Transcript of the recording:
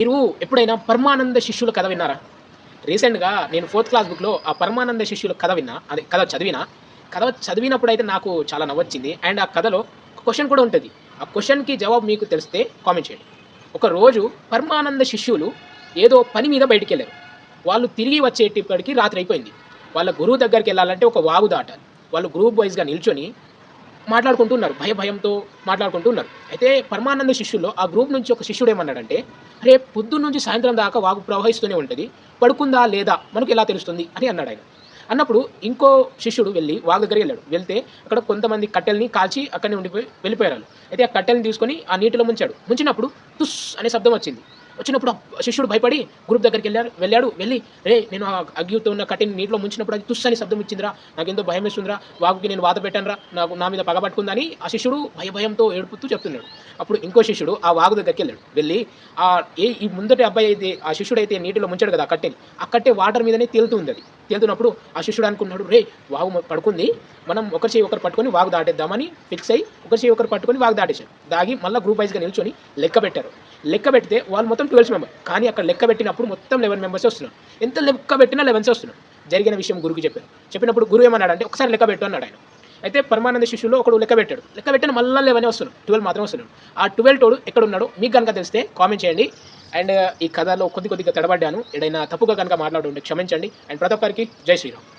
మీరు ఎప్పుడైనా పరమానంద శిష్యుల కథ విన్నారా? రీసెంట్గా నేను ఫోర్త్ క్లాస్ బుక్లో ఆ పరమానంద శిష్యుల కథ విన్నా. అదే కథ చదివినా. కథ చదివినప్పుడు అయితే నాకు చాలా నవ్వొచ్చింది. అండ్ ఆ కథలో క్వశ్చన్ కూడా ఉంటుంది. ఆ క్వశ్చన్కి జవాబు మీకు తెలిస్తే కామెంట్ చేయండి. ఒకరోజు పరమానంద శిష్యులు ఏదో పని మీద బయటికి వెళ్ళారు వాళ్ళు తిరిగి వచ్చేటప్పటికి రాత్రి అయిపోయింది. వాళ్ళ గురువు దగ్గరికి వెళ్ళాలంటే ఒక వాగు దాటాలి. వాళ్ళు గ్రూప్ వైజ్గా నిల్చొని మాట్లాడుకుంటున్నారు భయ భయంతో మాట్లాడుకుంటున్నారు. అయితే పరమానంద శిష్యుల్లో ఆ గ్రూప్ నుంచి ఒక శిష్యుడు ఏమన్నాడంటే రేపు పొద్దున్న నుంచి సాయంత్రం దాకా వాగు ప్రవహిస్తూనే ఉంటుంది. పడుకుందా లేదా? మనకు ఎలా తెలుస్తుంది? అని అన్నాడు ఆయన. అన్నప్పుడు ఇంకో శిష్యుడు వెళ్ళి వాగు దగ్గరికి వెళ్ళాడు. వెళ్తే అక్కడ కొంతమంది కట్టెల్ని కాల్చి అక్కడనే ఉండిపోయి వెళ్ళిపోయారు అయితే ఆ కట్టెల్ని తీసుకొని ఆ నీటిలో ముంచాడు. ముంచినప్పుడు తుస్ అనే శబ్దం వచ్చింది. వచ్చినప్పుడు శిష్యుడు భయపడి గ్రూప్ దగ్గరికి వెళ్ళాడు వెళ్ళాడు వెళ్ళి రే నేను ఆ అగ్గితో ఉన్న కట్టెని నీటిలో ముంచినప్పుడు అది తుస్ అని శబ్దం ఇచ్చిందిరా నాకెంతో భయం వేస్తుందిరా వాగుకి నేను వాత పెట్టానురా నాకు నా మీద పగబట్టుకుందని ఆ శిష్యుడు భయ భయంతో ఏడుపుతూ చెప్తున్నాడు. అప్పుడు ఇంకో శిష్యుడు ఆ వాగు దగ్గరికి వెళ్ళాడు వెళ్ళి ఆ ఏ ఈ ముందటి అబ్బాయి అయితే ఆ శిష్యుడు అయితే నీటిలో ముంచాడు కదా ఆ కట్టెని ఆ కట్టె వాటర్ మీదనే తేలుతుంది అది. తేలుతున్నప్పుడు ఆ శిష్యుడు అనుకున్నాడు రే వాగు పడుకుంది మనం ఒకరి చేయి ఒకరు పట్టుకొని వాగు దాటేద్దామని ఫిక్స్ అయ్యి ఒకరి చేయి ఒకరు పట్టుకొని వాగు దాటేశాడు. దాగి మళ్ళీ గ్రూప్ వైజ్గా నిల్చొని లెక్క పెట్టారు. లెక్క పెడితే వాళ్ళు మొత్తం ట్వెల్వ్ మెంబర్ కానీ అక్కడ లెక్క పెట్టినప్పుడు మొత్తం లెవెన్ మెంబర్స్ వస్తున్నారు. ఎంత లెక్క పెట్టినా లెవెన్స్ వస్తున్నారు. జరిగిన విషయం గురువుకి చెప్పారు. చెప్పినప్పుడు గురువు ఏమన్నాడు అంటే ఒకసారి లెక్క పెట్టు అన్నాడు ఆయన. అయితే పరమానంద శిష్యులు ఒకడు లెక్క పెట్టాడు. లెక్క పెట్టిన మళ్ళీ లెవెన్ వస్తున్నాడు ట్వెల్వ్ మాత్రం వస్తున్నాడు ఆ ట్వెల్వ్ తోడు ఎక్కడ ఉన్నాడో మీకు కనుక తెలిస్తే కామెంట్ చేయండి. అండ్ ఈ కథలో కొద్ది కొద్దిగా తడబడ్డాను. ఏదైనా తప్పుగా కనుక మాట్లాడుంటే క్షమించండి. అండ్ ప్రతి ఒక్కరికి జై శ్రీరామ్.